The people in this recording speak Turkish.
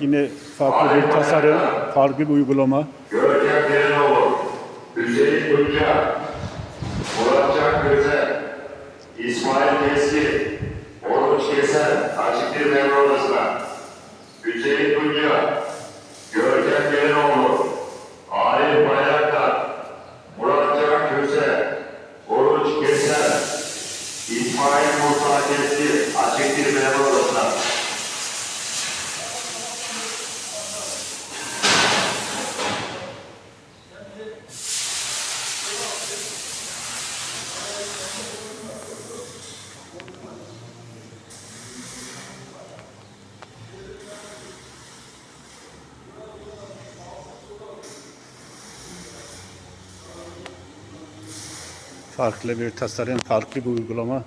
Yine farklı bir tasarım, farklı bir uygulama. Görkem Derinoğlu, Hüseyin Tunca, Murat Can Köse, İsmail Keski, Oruç Kesen, Açık bir memur odasına. Hüseyin Tunca, Görkem Derinoğlu, Arif Bayraktar, Murat Can Oruç Kesen, İsmail Musa Keski, Açık bir memur odasına. Farklı bir tasarım, farklı bir uygulama.